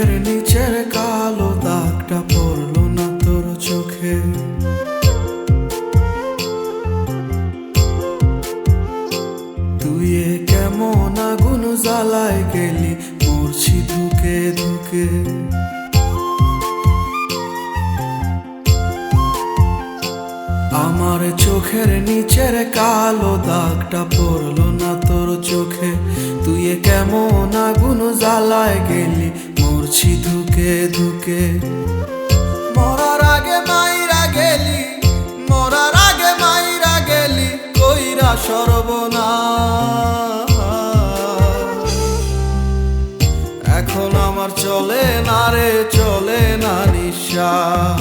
চোখের নিচের কালো দাগটা পড়ল না তোর চোখে। তুই কেমন আগুন জ্বালায় গেলি মরছি ধুকে ধুকে আমার চোখের নিচের কালো দাগটা পড়ল না তোর চোখে। তুই কেমন আগুন জ্বালায় গেলি মরছি ধুকে ধুকে মরার আগে মাইরা গেলি, মরার আগে মাইরা গেলি, কইরা সর্বনাশ। এখন আমার চলে না রে, চলে না নিঃশ্বাস।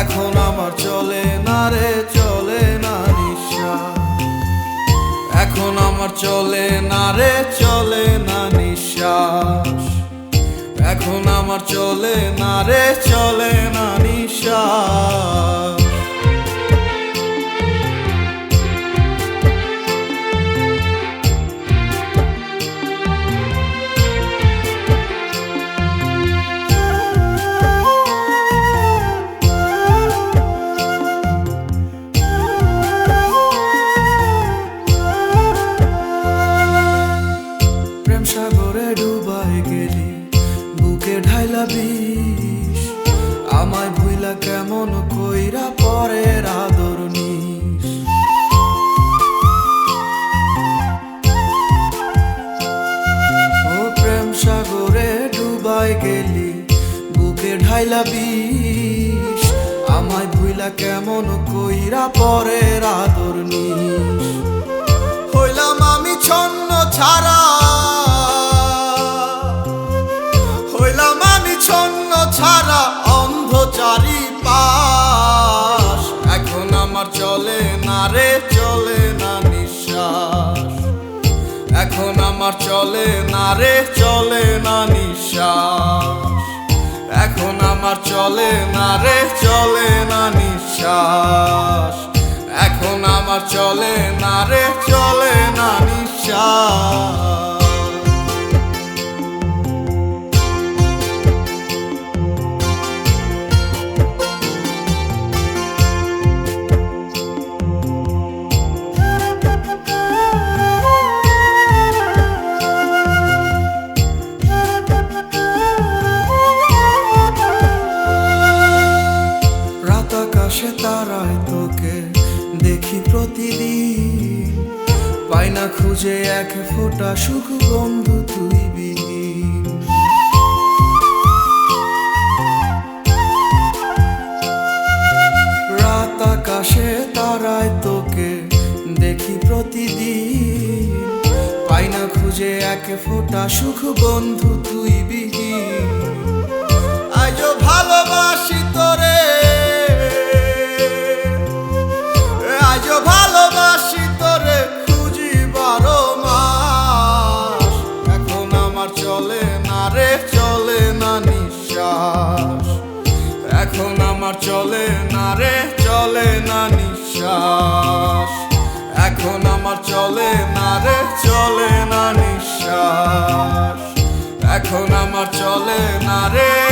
এখন আমার চলে না রে, চলে না নিঃশ্বাস। এখন আমার চলে না রে, চলে না এখন আমার চলে না রে চলে না নিঃশ্বাস ঢাইলা বিষ। আমায় ভুইলা কেমন কইরা পরের আদর নিস। ও প্রেম সাগরে ডুবাই গেলি, বুকে ঢাইলা বিষ। আমায় ভুইলা কেমন কইরা পরের আদর আমার চলে না রে, চলে না নিঃশ্বাস। এখন আমার চলে না রে, চলে না নিঃশ্বাস। এখন আমার চলে না রে, চলে না নিঃশ্বাস। আকাশে তারায় তোকে দেখি প্রতিদিন। পাই না খুঁজে এক ফোঁটা সুখ বন্ধু তুই রাত আকাশে তারায় তোকে দেখি প্রতিদিন। পাই না খুঁজে এক ফোঁটা সুখ বন্ধু তুই বিহীন। আজও ভালোবাসি নিঃশ্বাস। এখন আমার চলে না রে, চলে না নিঃশ্বাস। এখন আমার চলে না রে, চলে না নিঃশ্বাস। এখন আমার চলে না রে